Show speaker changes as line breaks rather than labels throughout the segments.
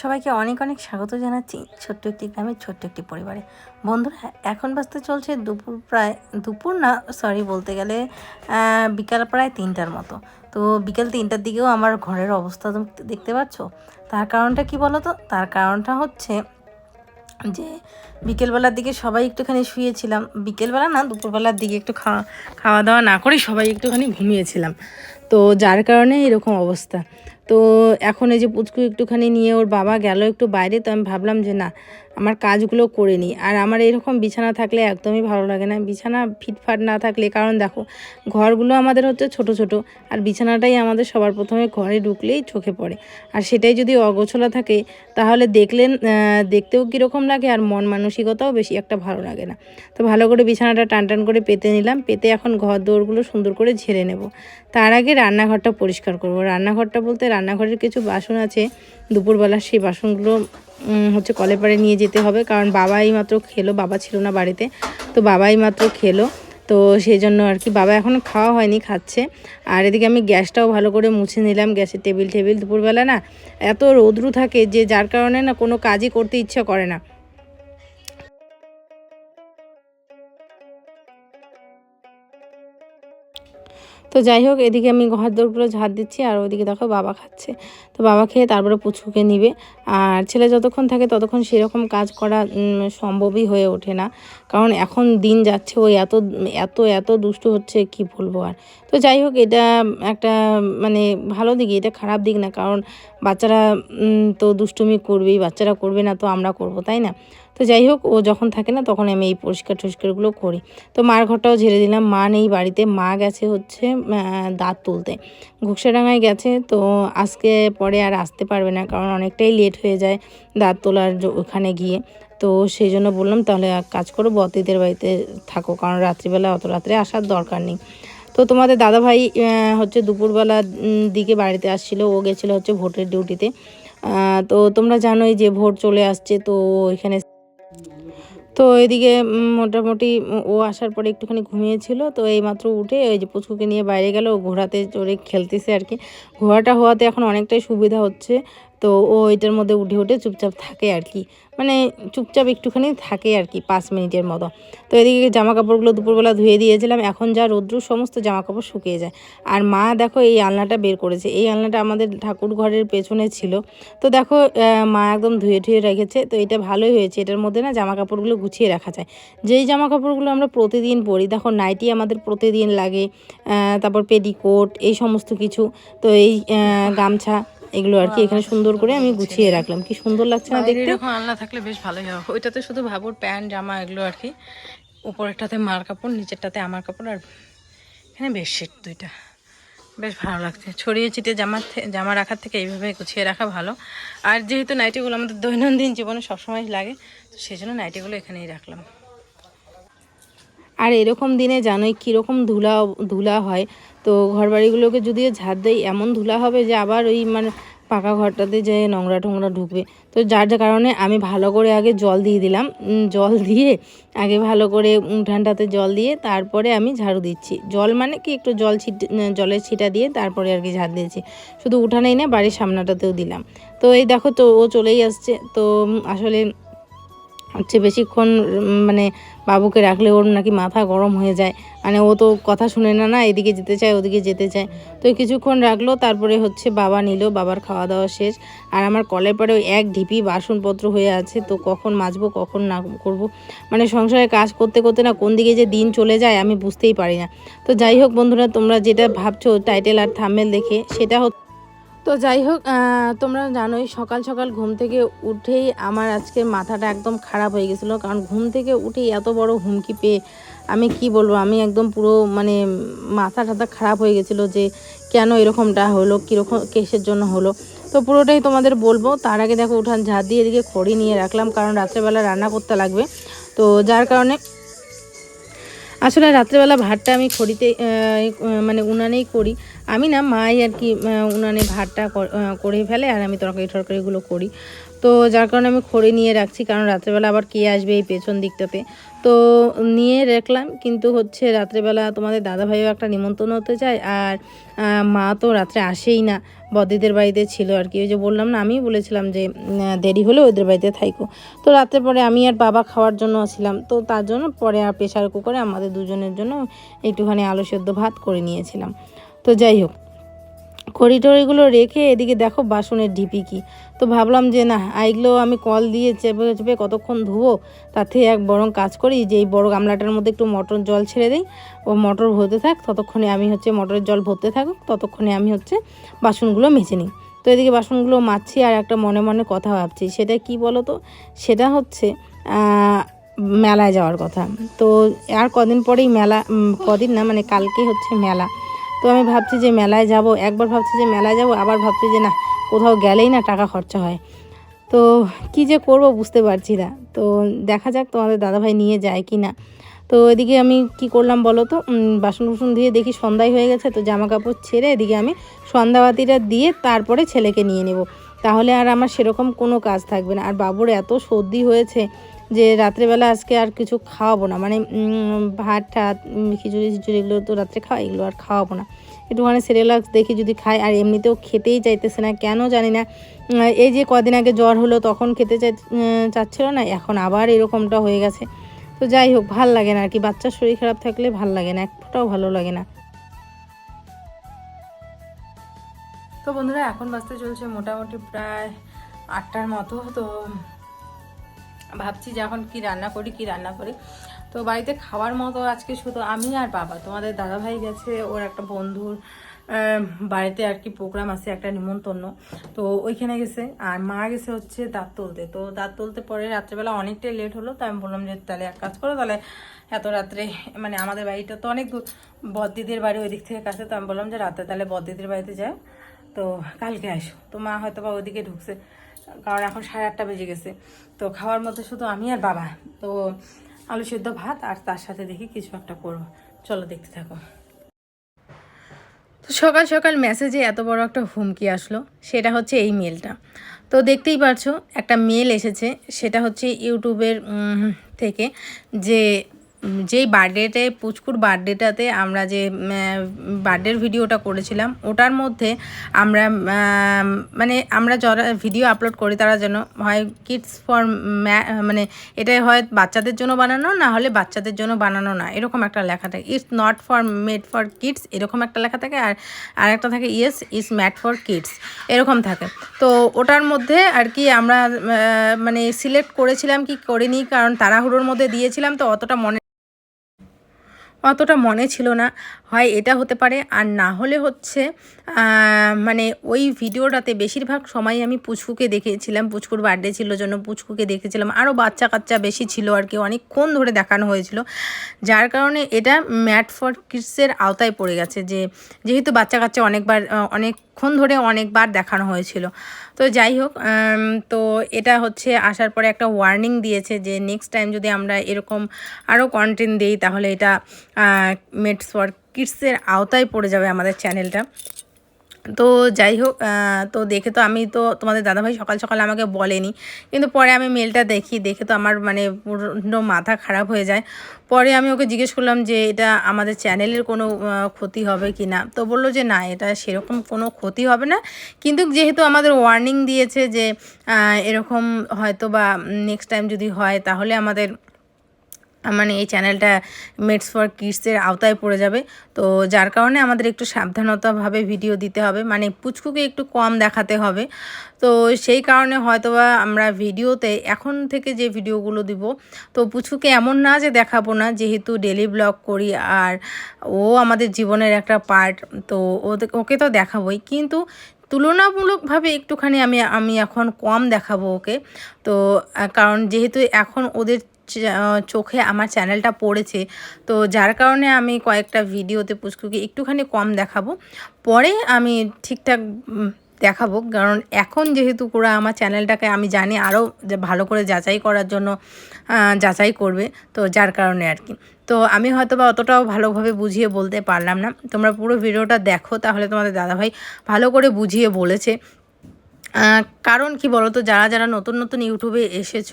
সবাইকে অনেক অনেক স্বাগত জানাচ্ছি ছোট্ট একটি গ্রামের ছোট্ট একটি পরিবারে। বন্ধুরা, এখন বাজতে চলছে দুপুর প্রায়, দুপুর না সরি বলতে গেলে বিকাল প্রায় তিনটার মতো। তো বিকেল তিনটার দিকেও আমার ঘরের অবস্থা দেখতে পাচ্ছ? তার কারণটা কি বলো তো তার কারণটা হচ্ছে যে বিকেলবেলার দিকে সবাই একটুখানি শুয়েছিলাম। বিকেলবেলা না, দুপুরবেলার দিকে একটু খাওয়া খাওয়া দাওয়া না করেই সবাই একটুখানি ঘুমিয়েছিলাম। তো যার কারণে এরকম অবস্থা। তো এখন এই যে পুচকু একটুখানি নিয়ে ওর বাবা গেল একটু বাইরে, তো আমি ভাবলাম যে না, আমার কাজগুলো করে নিই। আর আমার এরকম বিছানা থাকলে একদমই ভালো লাগে না। বিছানা ফিটফাট না থাকলে, কারণ দেখো, ঘরগুলো আমাদের হচ্ছে ছোট ছোট। আর বিছানাটাই আমাদের সবার প্রথমে ঘরে ঢুকলেই চোখে পড়ে। আর সেটাই যদি অগোছলা থাকে, তাহলে দেখলেন দেখতেও কীরকম লাগে আর মন মানসিকতাও বেশি একটা ভালো লাগে না। তো ভালো করে বিছানাটা টান টান করে পেতে নিলাম। পেতে এখন ঘর দৌড়গুলো সুন্দর করে ঝেড়ে নেব। তার আগে রান্নাঘরটা পরিষ্কার করব। রান্নাঘরটা বলতে রান্নাঘরের কিছু বাসন আছে। দুপুরবেলা সেই বাসনগুলো হচ্ছে কলে পাড়ে নিয়ে যেতে হবে। কারণ বাবাই মাত্র খেলো, বাবা ছিল না বাড়িতে। তো বাবাই মাত্র খেলো। তো সেই জন্য আর কি, বাবা এখনও খাওয়া হয়নি, খাচ্ছে। আর এদিকে আমি গ্যাসটাও ভালো করে মুছে নিলাম, গ্যাসের টেবিল টেবিল। দুপুরবেলা না এত রৌদ্রু থাকে যে যার কারণে না কোনো কাজই করতে ইচ্ছা করে না। তো যাই হোক, এদিকে আমি ঘর দৌড়গুলো ঝাড় দিচ্ছি আর ওইদিকে দেখো বাবা খাচ্ছে। তো বাবা খেয়ে তারপরে পুচকুকে নিবে। আর ছেলে যতক্ষণ থাকে ততক্ষণ সেরকম কাজ করা সম্ভবই হয়ে ওঠে না। কারণ এখন দিন যাচ্ছে ওই এত এত এত দুষ্টু হচ্ছে, কি বলব আর। তো যাই হোক, এটা একটা মানে ভালো দিক, এটা খারাপ দিক না। কারণ বাচ্চারা তো দুষ্টুমি করবেই, বাচ্চারা করবে না তো আমরা করব, তাই না? তো যাই হোক ও যখন থাকে না তখন আমি এই পরিষ্কার টরিষ্কারগুলো করি। তো মার ঘরটাও ঝেড়ে দিলাম। মা নেই বাড়িতে। মা গেছে হচ্ছে দাঁত তুলতে। ঘুকসাডাঙ্গায় গেছে তো আজকে পরে আর আসতে পারবে না কারণ অনেকটাই লেট হয়ে যায় দাঁত তোলার ওখানে গিয়ে। তো সেই জন্য বললাম তাহলে কাজ করো বতিদের বাড়িতে থাকো কারণ রাত্রিবেলা অত রাত্রে আসার দরকার নেই। তো তোমাদের দাদাভাই হচ্ছে দুপুরবেলা উম, দিকে বাড়িতে আসছিল ও গেছিল হচ্ছে ভোটের ডিউটিতে তো তোমরা জানোই যে ভোট চলে আসছে তো এখানে তো এদিকে মোটামুটি ও আসার পরে একটুখানি ঘুমিয়েছিল। তো এইমাত্র উঠে ওই যে পুচকুকে নিয়ে বাইরে গেল। ও ঘোড়াতে চড়ে খেলতেছে আর কি। ঘোড়াটা হওয়াতে এখন অনেকটাই সুবিধা হচ্ছে। তো ও এটার মধ্যে উঠে উঠে চুপচাপ থাকে আর কি। মানে চুপচাপ একটুখানি থাকে আর কি, পাঁচ মিনিটের মতো। তো এদিকে জামা কাপড়গুলো দুপুরবেলা ধুয়ে দিয়েছিলাম, এখন যা রৌদ্র, সমস্ত জামা কাপড় শুকিয়ে যায়। আর মা দেখো এই আলনাটা বের করেছে, এই আলনাটা আমাদের ঠাকুর ঘরের পেছনে ছিল। তো দেখো মা একদম ধুয়ে ধুয়ে রেখেছে, তো এটা ভালোই হয়েছে, এটার মধ্যে না জামা কাপড়গুলো গুছিয়ে রাখা যায়। যেই জামা কাপড়গুলো আমরা প্রতিদিন পরি, দেখো নাইটি আমাদের প্রতিদিন লাগে তারপর পেডিকোট এই সমস্ত কিছু। তো এই গামছা এগুলো আর কি এখানে সুন্দর করে আমি গুছিয়ে রাখলাম। কি সুন্দর লাগছে না দেখতে?
এরকম আলনা থাকলে বেশ ভালোই হবে ওইটাতে শুধু ভাবুর প্যান্ট জামা এগুলো আর কি। উপরেরটাতে মার কাপড় নিচেরটাতে আমার কাপড় আর এখানে বেডশিট দুইটা। বেশ ভালো লাগছে। ছড়িয়ে ছিটিয়ে জামা থে- জামা রাখার থেকে এইভাবে গুছিয়ে রাখা ভালো। আর যেহেতু নাইটিগুলো আমাদের দৈনন্দিন জীবনে সবসময় লাগে তো সেই জন্য নাইটিগুলো এখানেই রাখলাম।
আর এরকম দিনে জানোই কীরকম ধুলা ধুলা হয়। তো ঘরবাড়িগুলোকে যদিও ঝাড় দেয় এমন ধুলা হবে যে আবার ওই মানে পাকা ঘরটাতে যে নোংরা টোংরা ঢুকবে। তো যার যার কারণে আমি ভালো করে আগে জল দিয়ে দিলাম। জল দিয়ে আগে ভালো করে উঠানটাতে জল দিয়ে তারপরে আমি ঝাড়ু দিচ্ছি। জল মানে কি? একটু জল ছিট, জলের ছিটা দিয়ে তারপরে আর কি ঝাড় দিয়েছি। শুধু উঠানেই না, বাড়ির সামনাটাতেও দিলাম। তো এই দেখো তো ও চলেই আসছে। তো আসলে হচ্ছে বেশিক্ষণ মানে বাবুকে রাখলে ওর নাকি মাথা গরম হয়ে যায়। মানে ও তো কথা শুনে না না, এদিকে যেতে চায়, ওদিকে যেতে চায়। তো কিছুক্ষণ রাখল, তারপরে হচ্ছে বাবা নিল, বাবার খাওয়া দাওয়া শেষ। আর আমার কলের পরে ওই এক ঢিপি বাসনপত্র হয়ে আছে, তো কখন মাজবো, কখন না করব? মানে সংসারে কাজ করতে করতে না কোন দিকে যে দিন চলে যায় আমি বুঝতেই পারি না। তো যাই হোক বন্ধুরা, তোমরা যেটা ভাবছ টাইটেল আর থামেল দেখে, সেটা হচ্ছে তো যাই হোক তোমরা জানোই সকাল সকাল ঘুম থেকে উঠেই আমার আজকে মাথাটা একদম খারাপ হয়ে গেছিল। কারণ ঘুম থেকে উঠেই এত বড় হুমকি পেয়ে আমি কি বলব, আমি একদম পুরো মানে মাথা টাথা খারাপ হয়ে গেছিল যে কেন এরকমটা হলো, কীরকম কেসের জন্য হলো। তো পুরোটাই তোমাদের বলব। তার আগে দেখো, উঠান ঝাড় দিয়ে এদিকে খড়ি নিয়ে রাখলাম, কারণ রাত্রেবেলা রান্না করতে লাগবে। তো যার কারণে আসলে রাত্রেবেলা ভাতটা আমি খড়িতে মানে উনানেই করি।
আমি না মাই আর কি উনানে ভাতটা করে ফেলে আর আমি তরকারি টরকারিগুলো করি। তো যার কারণে আমি খড়ি নিয়ে রাখছি, কারণ রাত্রেবেলা আবার কে আসবে এই পেছন দিকটাতে? তো নিয়ে রাখলাম। কিন্তু হচ্ছে রাত্রেবেলা তোমাদের দাদা ভাইও একটা নিমন্ত্রণ হতে চায় আর মা তো রাত্রে আসেই না। বদিদের বাড়িতে ছিল আর কি। ওই যে বললাম না, আমিই বলেছিলাম যে দেরি হলে ওদের বাড়িতে থাইকো। তো রাতের পরে আমি আর বাবা খাওয়ার জন্য ছিলাম তো তার জন্য পরে আর প্রেশার কুকারে আমাদের দুজনের জন্য একটুখানি আলু সেদ্ধ ভাত করে নিয়েছিলাম। তো যাই হোক টড়িগুলো রেখে এদিকে দেখো বাসনের ঢিপি কি। তো ভাবলাম যে না, এইগুলো আমি কল দিয়ে চেপে চেপে কতক্ষণ ধুবো, তার থেকে এক বরং কাজ করি যে এই বড় গামলাটার মধ্যে একটু মটর জল ছেড়ে দিই, ও মটর ভরতে থাক, ততক্ষণে আমি হচ্ছে মটরের জল ভরতে থাকুক, ততক্ষণে আমি হচ্ছে বাসনগুলো মেজে নিই। তো এদিকে বাসনগুলো মাজছি আর একটা মনে মনে কথা ভাবছি, সেটা কি বলো তো সেটা হচ্ছে মেলায় যাওয়ার কথা। তো আর কদিন পরেই মেলা কদিন না মানে কালকে হচ্ছে মেলা। তো আমি ভাবছি যে মেলায় যাব, একবার ভাবছি যে মেলায় যাব, আবার ভাবছি যে না, কোথাও গেলেই না টাকা খরচা হয়। তো কি যে করব বুঝতে পারছি না। তো দেখা যাক তোমাদের দাদাভাই নিয়ে যায় কি না। তো এদিকে আমি কি করলাম বলো তো? বাসন কুসন দিয়ে দেখি সন্ধ্যায় হয়ে গেছে, তো জামা কাপড় ছেড়ে এদিকে আমি সন্ধ্যাবাতিটা দিয়ে তারপরে ছেলেকে নিয়ে নেব। তাহলে আর আমার সেরকম কোনো কাজ থাকবে না। আর বাবুর এত সর্দি হয়েছে যে রাত্রেবেলা আজকে আর কিছু খাওয়াবো না। মানে ভাত টাত খিচুড়ি খিচুড়ি এগুলো তো রাত্রে খাওয়া, এগুলো আর খাওয়াবো না। একটুখানি সিরিয়ালাক্স দেখি যদি খায় আর এমনিতেও খেতেই চাইতেছে না, কেন জানি না। এই যে কদিন আগে জ্বর হলো, তখন খেতে চাই চাচ্ছিল না, এখন আবার এরকমটা হয়ে গেছে। তো যাই হোক, ভালো লাগে না আর কি। বাচ্চার শরীর খারাপ থাকলে ভালো লাগে না, এক ফোঁটাও ভালো লাগে না।
তো বন্ধুরা, এখন বাজতে চলছে মোটামুটি প্রায় আটটার মতো। তো ভাবছি যে এখন কি রান্না করি, কি রান্না করি। তো বাড়িতে খাওয়ার মতো আজকে শুধু আমি আর বাবা। তোমাদের দাদাভাই গেছে, ওর একটা বন্ধুর বাড়িতে আর কি প্রোগ্রাম আছে, একটা নিমন্ত্রণ। তো ওইখানে গেছে, আর মা গেছে হচ্ছে দাঁত তুলতে। তো দাঁত তুলতে পরে রাত্রেবেলা অনেকটাই লেট হলো, তো আমি বললাম যে তাহলে এক কাজ করো, তাহলে এত রাত্রে মানে আমাদের বাড়িটা তো অনেক দূর বদ্দিদের বাড়ি ওই দিক থেকে কাছে, তো আমি বললাম যে রাতে তাহলে বদ্দিদের বাড়িতে যাও। তো কালকে আসো। তো মা হয়তো বা ওইদিকে ঢুকছে। কারণ এখন সাড়ে আটটা বেজে গেছে। তো খাওয়ার মধ্যে শুধু আমি আর বাবা। তো আলু সেদ্ধ ভাত আর তার সাথে দেখি কিছু একটা করব। চলো দেখতে থাকো। তো সকাল সকাল মেসেজে এত বড় একটা হুমকি আসলো, সেটা হচ্ছে এই মেলটা। তো দেখতেই পারছ, একটা মেল এসেছে, সেটা হচ্ছে ইউটিউবের থেকে যে যেই বার্থডেতে, পুচকুর বার্থডেটাতে আমরা যে বার্থডের ভিডিওটা করেছিলাম, ওটার মধ্যে আমরা মানে আমরা যারা ভিডিও আপলোড করি, তারা যেন হয় কিডস ফর মানে এটা হয় বাচ্চাদের জন্য বানানো, না হলে বাচ্চাদের জন্য বানানো না। এরকম একটা লেখা থাকে। It's not for made for kids এরকম একটা লেখা থাকে। আর আর একটা থাকে yes is mad for kids এরকম থাকে। তো ওটার মধ্যে আর কি আমরা মানে সিলেক্ট করেছিলাম কি করিনি, কারণ তাড়াহুড়োর মধ্যে দিয়েছিলাম, তো অতটা মনে অতটা মনে ছিল না হয় এটা হতে পারে আর না হলে হচ্ছে মানে ওই ভিডিওটাতে বেশিরভাগ সময় আমি পুচকুকে দেখেছিলাম পুচকুর বার্থডে ছিল জন্য পুচকুকে দেখেছিলাম। আরও বাচ্চা কাচ্চা বেশি ছিল আর কি অনেকক্ষণ ধরে দেখানো হয়েছিল। যার কারণে এটা ম্যাট ফর কিডসের আওতায় পড়ে গেছে যে যেহেতু বাচ্চা কাচ্চা অনেকবার আহ, অনেকক্ষণ ধরে অনেকবার দেখানো হয়েছিল। তো যাই হোক তো এটা হচ্ছে আসার পরে একটা ওয়ার্নিং দিয়েছে যে নেক্সট টাইম যদি আমরা এরকম আরও কন্টেন্ট দিই তাহলে এটা মেটস ফর কিডসের আওতায় পড়ে যাবে আমাদের চ্যানেলটা তো যাই হোক তো দেখে তো আমি তো তোমাদের দাদাভাই সকাল সকাল আমাকে বলেনি। কিন্তু পরে আমি মেলটা দেখি, দেখে তো আমার মানে পুরো মাথা খারাপ হয়ে যায়। পরে আমি ওকে জিজ্ঞেস করলাম যে, এটা আমাদের চ্যানেলের কোনো ক্ষতি হবে কি না? তো বলল যে, না, এটা সেরকম কোনো ক্ষতি হবে না। কিন্তু যেহেতু আমাদের ওয়ার্নিং দিয়েছে যে এরকম হয়তো বা নেক্সট টাইম যদি হয়, তাহলে আমাদের মানে এই চ্যানেলটা মেটস ফর কিডসের আওতায় পড়ে যাবে। তো যার কারণে আমাদের একটু সাবধানতাভাবে ভিডিও দিতে হবে। মানে পুচকুকে একটু কম দেখাতে হবে। তো সেই কারণে হয়তোবা আমরা ভিডিওতে এখন থেকে যে ভিডিওগুলো দিব, তো পুচকুকে এমন না যে দেখাবো না, যেহেতু ডেলি ব্লগ করি আর ও আমাদের জীবনের একটা পার্ট তো ওকে তো দেখাবোই। কিন্তু তুলনামূলকভাবে একটুখানি আমি আমি এখন কম দেখাবো ওকে। তো কারণ যেহেতু এখন ওদের চোখে আমার চ্যানেলটা পড়েছে, তো যার কারণে আমি কয়েকটা ভিডিওতে পুচকুকে একটুখানি কম দেখাবো। পরে আমি ঠিকঠাক দেখাবো। কারণ এখন যেহেতু ওরা আমার চ্যানেলটাকে আমি জানি আরও যে ভালো করে যাচাই করার জন্য যাচাই করবে, তো যার কারণে আর কি। তো আমি হয়তো বা অতটাও ভালোভাবে বুঝিয়ে বলতে পারলাম না। তোমরা পুরো ভিডিওটা দেখো, তাহলে তোমাদের দাদাভাই ভালো করে বুঝিয়ে বলেছে। কারণ কি বলতো, যারা যারা নতুন নতুন ইউটিউবে এসেছ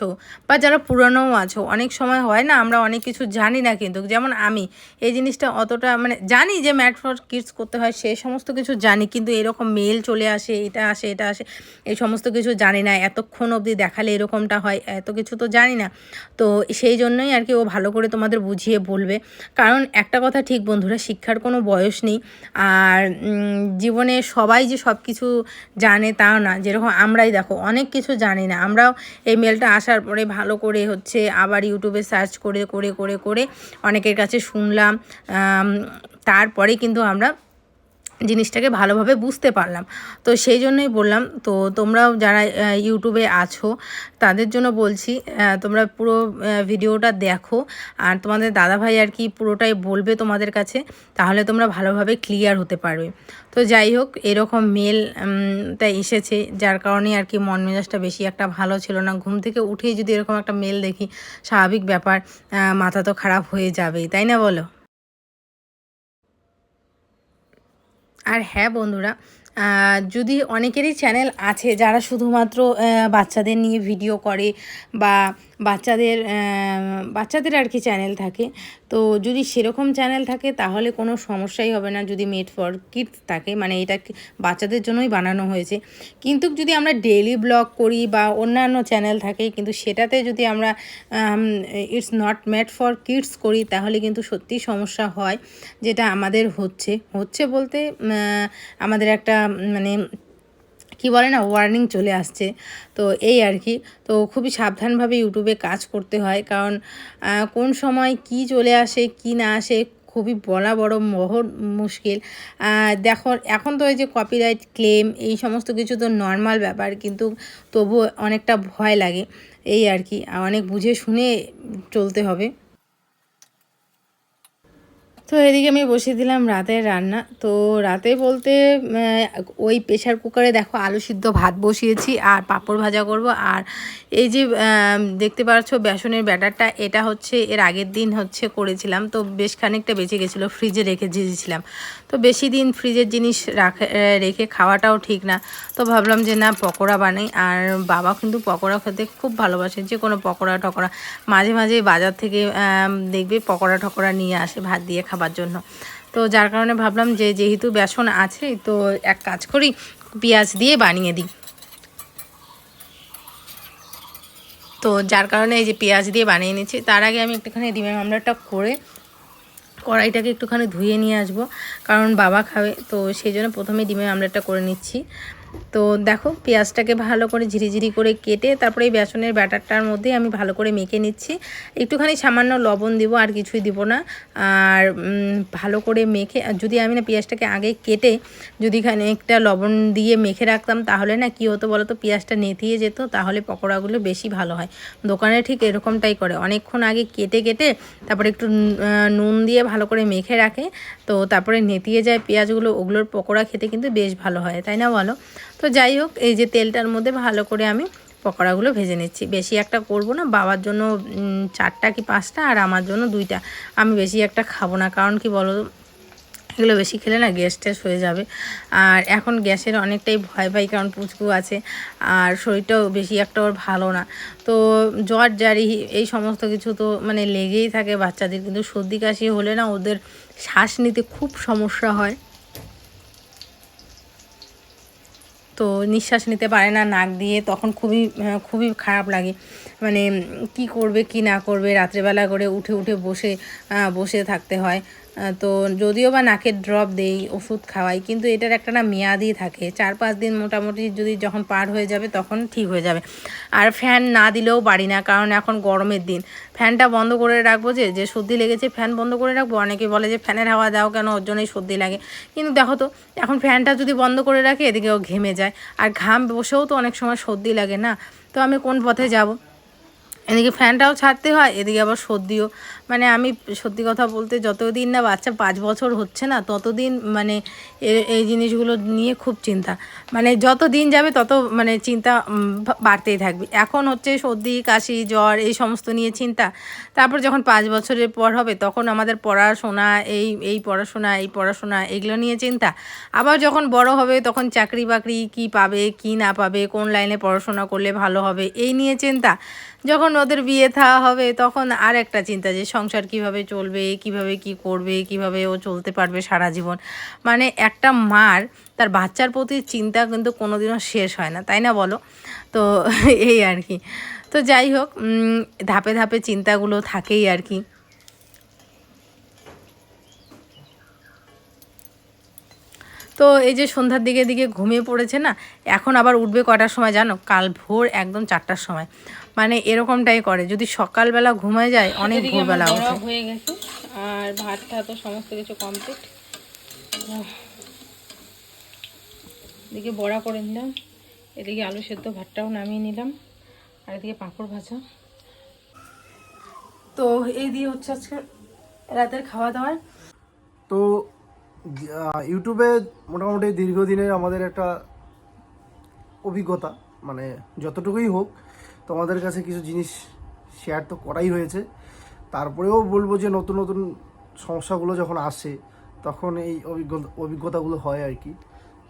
বা যারা পুরানোও আছো, অনেক সময় হয় না আমরা অনেক কিছু জানি না কিন্তু, যেমন আমি, এই জিনিসটা অতটা মানে জানি যে ম্যাট ফর কিডস করতে হয়, সে সমস্ত কিছু জানি কিন্তু এরকম মেল চলে আসে, এটা আসে এটা আসে, এই সমস্ত কিছু জানি না, এতক্ষণ অবধি দেখালে এরকমটা হয়, এত কিছু তো জানি না। তো সেই জন্যই আর কি ও ভালো করে তোমাদের বুঝিয়ে বলবে। কারণ একটা কথা ঠিক বন্ধুরা, শিক্ষার কোনো বয়স নেই, আর জীবনে সবাই যে সব কিছু জানে তাও না যেরকম আমরাই দেখো, অনেক কিছু জানি না। আমরাও এই মেলটা আসার পরে ভালো করে হচ্ছে আবার ইউটিউবে সার্চ করে করে করে করে অনেকের কাছে শুনলাম তারপরে কিন্তু আমরা জিনিসটাকে ভালোভাবে বুঝতে পারলাম। তো সেই জন্যই বললাম, তো তোমরাও যারা ইউটিউবে আছো, তাদের জন্য বলছি তোমরা পুরো ভিডিওটা দেখো। আর তোমাদের দাদাভাই আর কি পুরোটাই বলবে তোমাদের কাছে, তাহলে তোমরা ভালোভাবে ক্লিয়ার হতে পারবে। তো যাই হোক, এরকম মেল তা এসেছে, যার কারণে আর কি মন মেজাজটা বেশি একটা ভালো ছিল না। ঘুম থেকে উঠেই যদি এরকম একটা মেল দেখি, স্বাভাবিক ব্যাপার মাথা তো খারাপ হয়ে যাবেই, তাই না বলো? আর হ্যাঁ বন্ধুরা যদি অনেকেরই চ্যানেল আছে যারা শুধুমাত্র বাচ্চাদের নিয়ে ভিডিও করে বা বাচ্চাদের বাচ্চাদের আর কি চ্যানেল থাকে। তো যদি সেরকম চ্যানেল থাকে, তাহলে কোনো সমস্যাই হবে না যদি মেড ফর কিডস থাকে। মানে এটা বাচ্চাদের জন্যই বানানো হয়েছে। কিন্তু যদি আমরা ডেইলি ব্লগ করি বা অন্যান্য চ্যানেল থাকে, কিন্তু সেটাতে যদি আমরা it's not made for kids করি, তাহলে কিন্তু সত্যিই সমস্যা হয়, যেটা আমাদের হচ্ছে। হচ্ছে বলতে আমাদের একটা মানে কি বলে না ওয়ার্নিং চলে আসছে। তো এই আর কি। তো খুবই সাবধানভাবে ইউটিউবে কাজ করতে হয়, কারণ কোন সময় কি চলে আসে, কি না আসে, খুবই বলা বড় মহর, মুশকিল। দেখো, এখন তো ওই যে কপিরাইট ক্লেম এই সমস্ত কিছু তো নর্মাল ব্যাপার, কিন্তু তবুও অনেকটা ভয় লাগে। এই আর কি, অনেক বুঝে শুনে চলতে হবে। তো এদিকে আমি বসিয়ে দিলাম রাতের রান্না। তো রাতে বলতে ওই প্রেশার কুকারে দেখো আলু সিদ্ধ ভাত বসিয়েছি, আর পাঁপড় ভাজা করব। আর এই যে দেখতে পাচ্ছ বেসনের ব্যাটারটা, এটা হচ্ছে, এর আগের দিন হচ্ছে করেছিলাম। তো বেশ খানিকটা বেঁচে গেছিল ফ্রিজে রেখে দিয়েছিলাম। তো বেশি দিন ফ্রিজের জিনিস রাখে রেখে খাওয়াটাও ঠিক না। তো ভাবলাম যে না, পকোড়া বানাই। আর বাবা কিন্তু পকোড়া খেতে খুব ভালোবাসে, যে কোনো পকোড়া টকোড়া মাঝে মাঝে বাজার থেকে দেখবে পকোড়া টকোড়া নিয়ে আসে ভাত দিয়ে খাবার জন্য। তো যার কারণে ভাবলাম যে, যেহেতু বেসন আছে, তো এক কাজ করি, পেঁয়াজ দিয়ে বানিয়ে দিই। তো যার কারণে এই যে পেঁয়াজ দিয়ে বানিয়ে নিচ্ছি, তার আগে আমি একটুখানি ডিমের আমলাটা করে কড়াইটাকে একটুখানি ধুয়ে নিয়ে আসব, কারণ বাবা খাবে, তো সেই জন্য প্রথমে ডিমের আমলেটটা করে নিচ্ছি। তো দেখো, পেঁয়াজটাকে ভালো করে ঝিরিঝিরি করে কেটে তারপরে এই বেসনের ব্যাটারটার মধ্যে আমি ভালো করে মেখে নিচ্ছি। একটুখানি সামান্য লবণ দিব, আর কিছুই দিব না। আর ভালো করে মেখে যদি আমি না পেঁয়াজটাকে আগে কেটে যদি খানিকটা লবণ দিয়ে মেখে রাখতাম, তাহলে না কি হতো বলো তো পেঁয়াজটা নেতিয়ে যেত, তাহলে পকোড়াগুলো বেশি ভালো হয়। দোকানে ঠিক এরকমটাই করে। অনেকক্ষণ আগে কেটে কেটে তারপরে একটু নুন- দিয়ে ভালো করে মেখে রাখে। তো তারপরে নেতিয়ে যায় পেঁয়াজগুলো, ওগুলোর পকোড়া খেতে কিন্তু বেশ ভালো হয়, তাই না বলো? তো যাই হোক, এই যে তেলটার মধ্যে ভালো করে আমি পকোড়াগুলো ভেজে নিচ্ছি। বেশি একটা করব না, বাবার জন্য চারটা কি পাঁচটা আর আমার জন্য দুইটা। আমি বেশি একটা খাব না, কারণ কি বলো এগুলো বেশি খেলে না গ্যাস ট্যাস হয়ে যাবে। আর এখন গ্যাসের অনেকটাই ভয় পাই, কারণ পুচকু আছে, আর শরীরটাও বেশি একটা ওর ভালো না। তো জ্বর, জারি, এই সমস্ত কিছু তো মানে লেগেই থাকে বাচ্চাদের, কিন্তু সর্দি কাশি হলে না ওদের শ্বাস নিতে খুব সমস্যা হয়। তো নিঃশ্বাস নিতে পারে না নাক দিয়ে, তখন খুবই খুবই খারাপ লাগে। মানে কি করবে, কি না করবে, রাত্রেবেলা করে উঠে উঠে বসে বসে থাকতে হয়। তো যদিও বা নাকের ড্রপ দেই, ওষুধ খাওয়াই, কিন্তু এটার একটা না মেয়াদি থাকে। চার পাঁচ দিন মোটামুটি যদি যখন পার হয়ে যাবে, তখন ঠিক হয়ে যাবে। আর ফ্যান না দিলেও পারি না, কারণ এখন গরমের দিন। ফ্যানটা বন্ধ করে রাখব যে যে সর্দি লেগেছে ফ্যান বন্ধ করে রাখব। অনেকে বলে যে ফ্যানের হাওয়া দাও কেন? ওর জন্যই সর্দি লাগে। কিন্তু দেখো তো, এখন ফ্যানটা যদি বন্ধ করে রাখে এদিকেও ঘেমে যায়। আর ঘাম বসেও তো অনেক সময় সর্দি লাগে না। তো আমি কোন পথে যাব? এদিকে ফ্যানটাও ছাড়তে হয়, এদিকে আবার সর্দিও। মানে আমি সত্যি কথা বলতে যতদিন না বাচ্চা পাঁচ বছর হচ্ছে না, ততদিন মানে এই জিনিসগুলো নিয়ে খুব চিন্তা। মানে যত দিন যাবে তত মানে চিন্তা বাড়তেই থাকবে। এখন হচ্ছে সর্দি, কাশি, জ্বর এই সমস্ত নিয়ে চিন্তা। তারপর যখন পাঁচ বছরের পর হবে তখন আমাদের পড়াশোনা, এই এই পড়াশোনা এই পড়াশোনা, এগুলো নিয়ে চিন্তা। আবার যখন বড় হবে তখন চাকরি বাকরি কি পাবে, কি না পাবে, কোন লাইনে পড়াশোনা করলে ভালো হবে, এই নিয়ে চিন্তা। যখন ওদের বিয়ে থা হবে, তখন আর একটা চিন্তা যে সংসার কীভাবে চলবে, কীভাবে কি করবে, কীভাবে ও চলতে পারবে সারা জীবন। মানে একটা মার, তার বাচ্চার প্রতি চিন্তা কিন্তু কোনোদিনও শেষ হয় না, তাই না বলো? তো এই আর কি। তো যাই হোক ধাপে ধাপে চিন্তাগুলো থাকেই আর কি। তো এই যে সন্ধ্যার দিকে দিকে ঘুমিয়ে পড়েছে না এখন আবার উঠবে কটার সময় জানো? কাল ভোর একদম চারটার সময়। মানে এরকমটাই করে। যদি সকালবেলা ঘুমায় যায় অনেক ভোরবেলা হয়ে গেছে। আর ভাতটা তো সমস্ত কিছু কমপ্লিট এদিকে বড়া করে নিলাম। এদিকে আলু সেদ্ধ ভাতটাও নামিয়ে নিলাম। আর এদিকে পাঁপড় ভাজা। তো এই দিয়ে হচ্ছে আজকে রাতের খাওয়া দাওয়ার।
তো ইউটিউবে মোটামুটি দীর্ঘদিনের আমাদের একটা অভিজ্ঞতা মানে যতটুকুই হোক, তোমাদের কাছে কিছু জিনিস শেয়ার তো করাই হয়েছে। তারপরেও বলব যে নতুন নতুন সমস্যাগুলো যখন আসে, তখন এই অভিজ্ঞতা অভিজ্ঞতাগুলো হয় আর কি।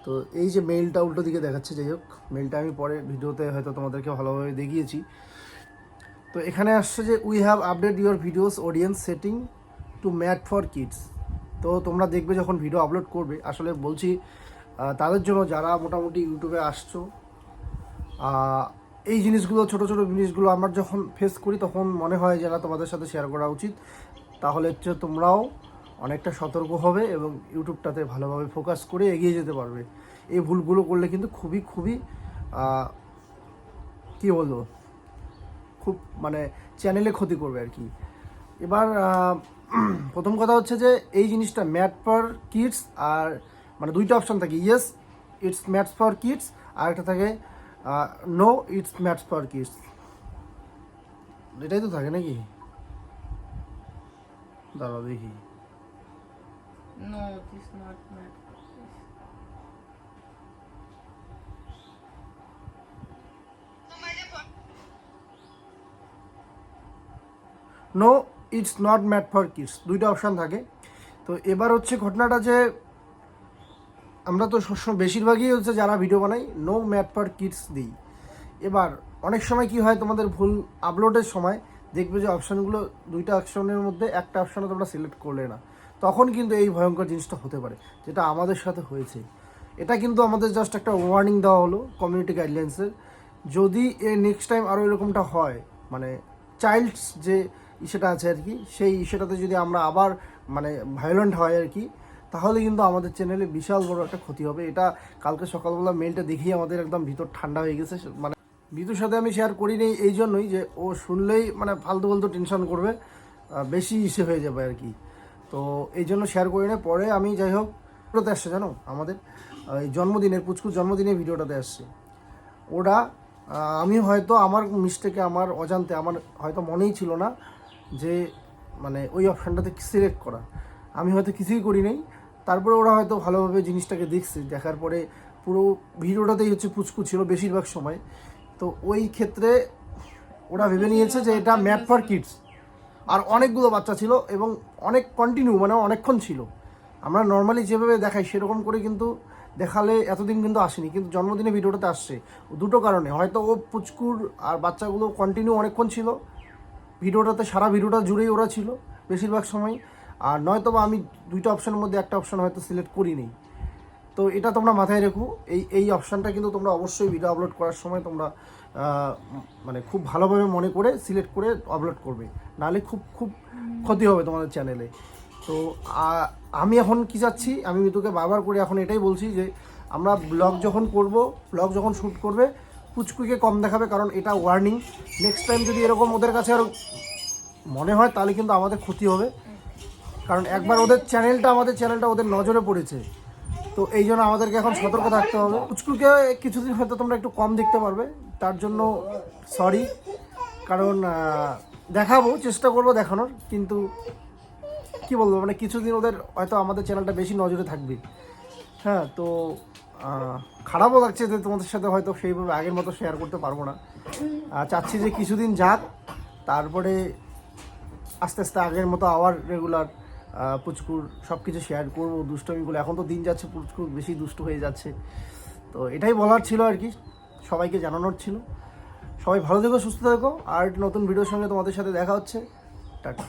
তো এই যে মেইলটা উল্টো দিকে দেখাচ্ছে, যাই হোক মেইলটা আমি পরে ভিডিওতে হয়তো তোমাদেরকে ভালোভাবে দেখিয়েছি। তো এখানে আসছে যে we have update your videos audience setting to made for kids তো তোমরা দেখবে যখন ভিডিও আপলোড করবে, আসলে বলছি তাদের জন্য যারা মোটামুটি ইউটিউবে আসছো এই জিনিসগুলো, ছোট ছোট জিনিসগুলো আমার যখন ফেস করি, তখন মনে হয় যে না তোমাদের সাথে শেয়ার করা উচিত। তাহলে হচ্ছে তোমরাও অনেকটা সতর্ক হবে এবং ইউটিউবটাতে ভালোভাবে ফোকাস করে এগিয়ে যেতে পারবে। এই ভুলগুলো করলে কিন্তু খুবই খুবই কি বলব, খুব মানে চ্যানেলে ক্ষতি করবে আর কি। এবার প্রথম কথা হচ্ছে যে এই জিনিসটা ম্যাট ফর কিডস আর মানে দুইটা অপশন থাকে yes it's made for kids আর একটা থাকে no it's made for kids. এটাই তো থাকে নাকি? দাঁড়াও দেখি।
No, it is not mad.
No it's not made for kids, দুইটা অপশান থাকে। তো এবার হচ্ছে ঘটনাটা যে আমরা তো সবসময় বেশিরভাগই হচ্ছে যারা ভিডিও বানাই নো ম্যাট ফর কিডস দিই। এবার অনেক সময় কি হয় তোমাদের ভুল আপলোডের সময় দেখবে যে অপশানগুলো দুইটা অপশানের মধ্যে একটা অপশানে তোমরা সিলেক্ট করলে না। তখন কিন্তু এই ভয়ঙ্কর জিনিসটা হতে পারে, যেটা আমাদের সাথে হয়েছে। এটা কিন্তু আমাদের জাস্ট একটা ওয়ার্নিং দেওয়া হলো কমিউনিটি গাইডলাইন্সের যদি এ নেক্সট টাইম আরও এরকমটা হয় মানে চাইল্ডস যে ইসেটা আছে আর কি। সেই ইসেটাতে যদি আমরা আবার মানে ভায়োলেন্ট হয় আর কি, তাহলে কিন্তু আমাদের চ্যানেলে বিশাল বড় একটা ক্ষতি হবে। এটা কালকে সকালবেলা মেলটা দেখেই আমাদের একদম ভিতর ঠান্ডা হয়ে গেছে। মানে বিদুর সাথে আমি শেয়ার করিনি এই জন্যই যে, ও শুনলেই মানে ফালতু ফালতু টেনশন করবে বেশি ইসে হয়ে যাবে আর কি। তো এই জন্য শেয়ার করি না পরে আমি যাই হোক ভিডিওতে আসছে জানো আমাদের এই জন্মদিনের, পুচকুর জন্মদিনের ভিডিওটাতে আসছে। ওরা আমি হয়তো আমার মিস্টেকে আমার অজান্তে, আমার হয়তো মনেই ছিল না যে মানে ওই অপশানটাতে সিলেক্ট করা? আমি হয়তো কিছুই করি নাই তারপরে ওরা হয়তো ভালোভাবে জিনিসটাকে দেখছে। দেখার পরে পুরো ভিডিওটাতেই হচ্ছে পুচকু ছিল বেশিরভাগ সময়। তো ওই ক্ষেত্রে ওরা ভেবে নিয়েছে যে এটা ম্যাপ ফর কিডস আর অনেকগুলো বাচ্চা ছিল এবং অনেক কন্টিনিউ মানে অনেকক্ষণ ছিল। আমরা নর্মালি যেভাবে দেখাই সেরকম করে কিন্তু দেখালে এতদিন কিন্তু আসেনি। কিন্তু জন্মদিনে ভিডিওটাতে আসছে। দুটো কারণে। হয়তো ও পুচকুর আর বাচ্চাগুলো কন্টিনিউ অনেকক্ষণ ছিল। ভিডিওটাতে সারা ভিডিওটা জুড়েই ওরা ছিল বেশিরভাগ সময়। আর নয়তো বা আমি দুইটা অপশনের মধ্যে একটা অপশন হয়তো সিলেক্ট করিনি। তো এটা তোমরা মাথায় রেখো, এই এই অপশানটা কিন্তু তোমরা অবশ্যই ভিডিও আপলোড করার সময় তোমরা মানে খুব ভালোভাবে মনে করে সিলেক্ট করে আপলোড করবে। নাহলে খুব খুব ক্ষতি হবে তোমাদের চ্যানেলে তো আমি এখন কি চাচ্ছি, আমি মিতুকে বারবার করে এখন এটাই বলছি যে, আমরা ব্লগ যখন করব ব্লগ যখন শ্যুট করবে পুচকুকে কম দেখাবে, কারণ এটা ওয়ার্নিং নেক্সট টাইম যদি এরকম ওদের কাছে আরও মনে হয়, তাহলে কিন্তু আমাদের ক্ষতি হবে। কারণ একবার ওদের চ্যানেলটা আমাদের চ্যানেলটা ওদের নজরে পড়েছে। তো এই জন্য আমাদেরকে এখন সতর্ক থাকতে হবে। পুচকুকে কিছুদিন হয়তো তোমরা একটু কম দেখতে পারবে। তার জন্য সরি কারণ দেখাবো, চেষ্টা করব দেখানোর। কিন্তু কি বলব মানে কিছুদিন ওদের হয়তো আমাদের চ্যানেলটা বেশি নজরে থাকবে। হ্যাঁ তো খারাপও লাগছে যে তোমাদের সাথে হয়তো সেইভাবে আগের মতো শেয়ার করতে পারব না। আর চাচ্ছি যে কিছুদিন যাক, তারপরে আস্তে আস্তে আগের মতো আবার রেগুলার পুচকুর সব কিছু শেয়ার করব, দুষ্টমিগুলো। এখন তো দিন যাচ্ছে, পুচকুর বেশি দুষ্ট হয়ে যাচ্ছে। তো এটাই বলার ছিল আর কি, সবাইকে জানানোর ছিল। সবাই ভালো থেকো, সুস্থ থেকো, আর নতুন ভিডিওর সঙ্গে তোমাদের সাথে দেখা হচ্ছে। টাটা।